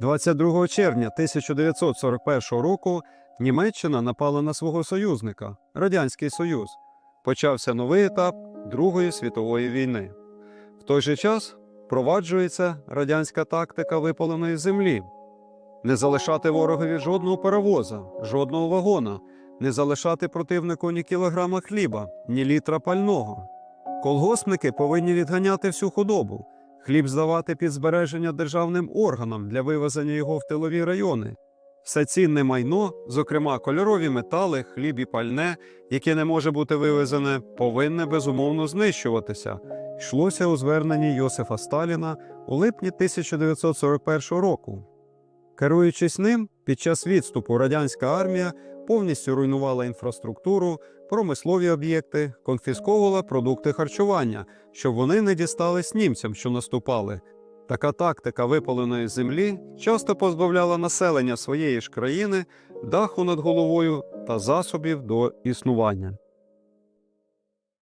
22 червня 1941 року Німеччина напала на свого союзника Радянський Союз. Почався новий етап Другої світової війни. В той же час впроваджується радянська тактика випаленої землі. Не залишати ворогові жодного паровоза, жодного вагона, не залишати противнику ні кілограма хліба, ні літра пального. Колгоспники повинні відганяти всю худобу, хліб здавати під збереження державним органам для вивезення його в тилові райони. Все цінне майно, зокрема кольорові метали, хліб і пальне, яке не може бути вивезене, повинне безумовно знищуватися. Йшлося у зверненні Йосифа Сталіна у липні 1941 року. Керуючись ним, під час відступу радянська армія повністю руйнувала інфраструктуру, промислові об'єкти, конфісковувала продукти харчування, щоб вони не дістались німцям, що наступали. Така тактика випаленої землі часто позбавляла населення своєї ж країни даху над головою та засобів до існування.